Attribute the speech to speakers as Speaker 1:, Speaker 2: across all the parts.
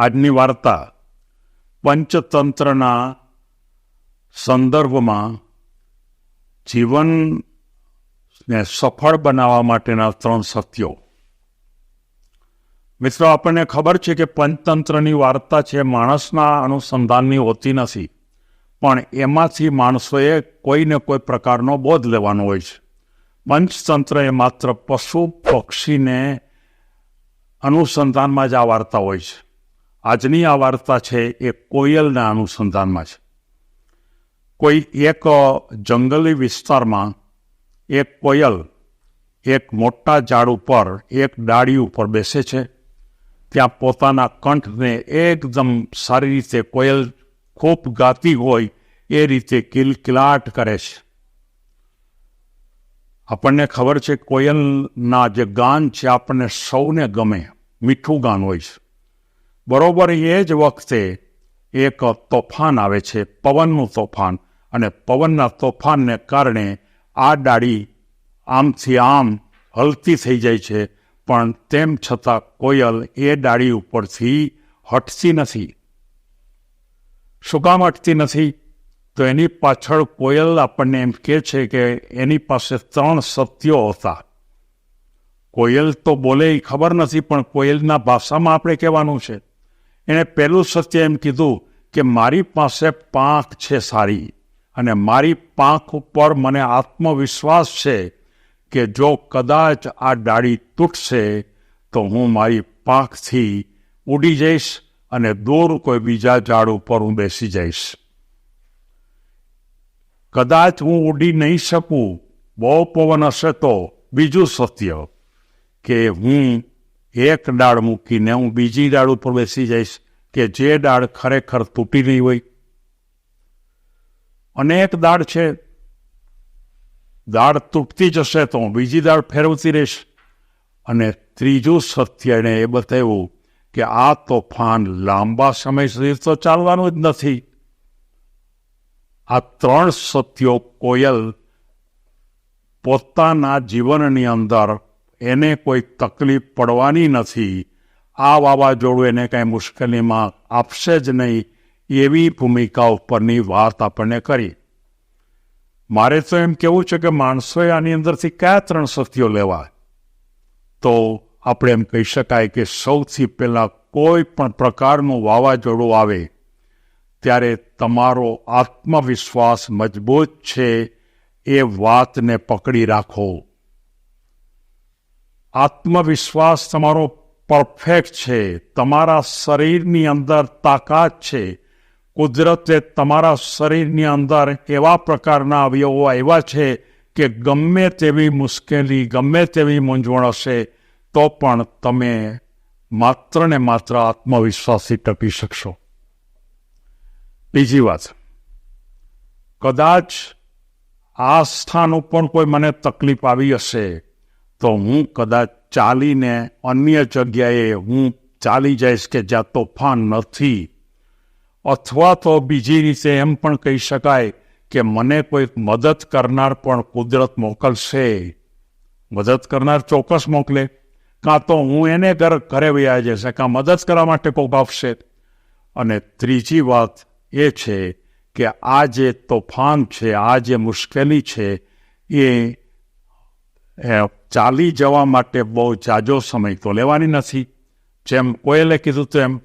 Speaker 1: આજની વાર્તા પંચતંત્રના સંદર્ભમાં જીવનને સફળ બનાવવા માટેના ત્રણ સત્યો. મિત્રો, આપણને ખબર છે કે પંચતંત્રની વાર્તા છે, માણસના અનુસંધાનની હોતી નથી. પણ એમાંથી માણસોએ કોઈને કોઈ પ્રકારનો બોધ લેવાનો હોય છે. પંચતંત્ર એ માત્ર પશુ પક્ષીને અનુસંધાનમાં જ આ વાર્તા હોય છે. આજની આ વાર્તા છે એ કોયલના અનુસંધાનમાં છે. કોઈ એક જંગલી વિસ્તારમાં એક કોયલ એક મોટા ઝાડ ઉપર, એક ડાળી ઉપર બેસે છે. ત્યાં પોતાના કંઠને એકદમ સારી રીતે કોયલ ખૂબ ગાતી હોય એ રીતે કિલકિલાટ કરે છે. આપણને ખબર છે કોયલના જે ગાન છે આપણને સૌને ગમે, મીઠું ગાન હોય છે. બરોબર એ જ વખતે એક તોફાન આવે છે, પવનનું તોફાન. અને પવનના તોફાનને કારણે આ ડાળી આમથી આમ હલતી થઈ જાય છે. પણ તેમ છતાં કોયલ એ ડાળી ઉપરથી હટતી નથી. શું કામ હટતી નથી? તો એની પાછળ કોયલ આપણને એમ કહે છે કે એની પાસે ત્રણ સત્યો હતા. કોયલ તો બોલે ખબર નથી, પણ કોયલના ભાષામાં આપણે કહેવાનું છે. એણે પહેલું સત્ય એમ કીધું કે મારી પાસે પાંખ છે સારી અને મારી પાંખ ઉપર મને આત્મવિશ્વાસ છે કે જો કદાચ આ ડાળી તૂટશે તો હું મારી પાંખથી ઉડી જઈશ અને દૂર કોઈ બીજા ઝાડ ઉપર હું બેસી જઈશ. કદાચ હું ઉડી નહીં શકું, બહુ પવન હશે તો બીજું સત્ય કે હું એક ડાળ મૂકીને હું બીજી ડાળ ઉપર બેસી જઈશ કે જે ડાળ ખરેખર તૂટી નહીં હોય. અનેક દાળ છે. દાળ તૂટતી જશે તો હું બીજી દાળ ફેરવતી રહીશ. અને ત્રીજું સત્ય એણે એ બતાવ્યું કે આ તોફાન લાંબા સમય સુધી તો ચાલવાનું જ નથી. આ ત્રણ સત્યો કોયલ પોતાના જીવનની અંદર એને કોઈ તકલીફ પડવાની નથી. આ વાવાઝોડું એને કાંઈ મુશ્કેલીમાં આપશે જ નહીં એવી ભૂમિકા ઉપરની વાત આપણને કરી. મારે તો એમ કેવું છે કે માણસોએ આની અંદરથી કયા ત્રણ સત્યો લેવા? તો આપણે એમ કહી શકાય કે સૌથી પહેલાં કોઈ પણ પ્રકારનું વાવાઝોડું આવે, ત્યારે તમારો આત્મવિશ્વાસ મજબૂત છે એ વાતને પકડી રાખો. આત્મવિશ્વાસ તમારો પરફેક્ટ છે, તમારા શરીરની અંદર તાકાત છે. કુદરતે તમારા શરીરની અંદર એવા પ્રકારના અવયવો આવ્યા છે કે ગમે તેવી મુશ્કેલી, ગમે તેવી મૂંઝવણ હશે, તો પણ તમે માત્ર ને માત્ર આત્મવિશ્વાસથી ટકી શકશો. બીજી વાત. કદાચ આ સ્થાન ઉપર કોઈ મને તકલીફ આવી હશે તો હું કદાચ ચાલીને અન્ય જગ્યાએ હું ચાલી જઈશ કે જ્યાં તોફાન નથી. અથવા તો બીજી રીતે એમ પણ કહી શકાય કે મને કોઈ મદદ કરનાર પણ કુદરત મોકલશે. મદદ કરનાર ચોક્કસ મોકલે. કાં તો હું એને ઘર, ઘરે વયા જશે કાં મદદ કરવા માટે કોઈક આપશે. અને ત્રીજી વાત એ છે કે આ જે તોફાન છે, આ જે મુશ્કેલી છે, એ ચાલી જવા માટે બહુ જાજો સમય તો લેવાની નથી. જેમ કોયલે કીધું તેમ,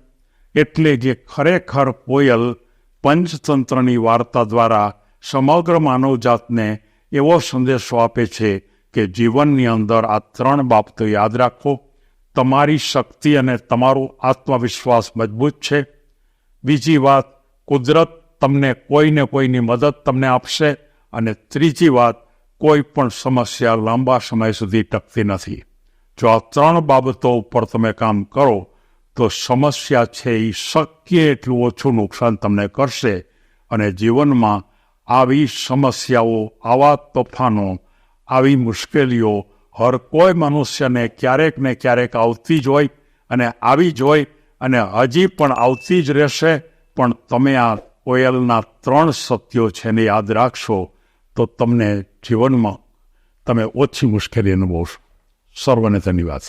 Speaker 1: એટલે જે ખરેખર કોયલ પંચતંત્રની વાર્તા દ્વારા સમગ્ર માનવજાતને એવો સંદેશો આપે છે કે જીવનની અંદર આ ત્રણ બાબતો યાદ રાખો. તમારી શક્તિ અને તમારો આત્મવિશ્વાસ મજબૂત છે. બીજી વાત, કુદરત તમને કોઈને કોઈની મદદ તમને આપશે. અને ત્રીજી વાત કોઈ પણ સમસ્યા લાંબા સમય સુધી ટકતી નથી. જો આ ત્રણ બાબતો ઉપર તમે કામ કરો, તો સમસ્યા છે એ શક્ય એટલું ઓછું નુકસાન તમને કરશે અને જીવનમાં આવી સમસ્યાઓ, આવા તોફાનો, આવી મુશ્કેલીઓ હર કોઈ મનુષ્યને ક્યારેક ને ક્યારેક આવતી જ હોય અને આવી જ હોય અને હજી પણ આવતી જ રહેશે. પણ તમે આ ઓયલના ત્રણ સત્યો છે ને યાદ રાખશો. તો તમને જીવનમાં તમે ઓછી મુશ્કેલી અનુભવશો. સર્વને ધન્યવાદ.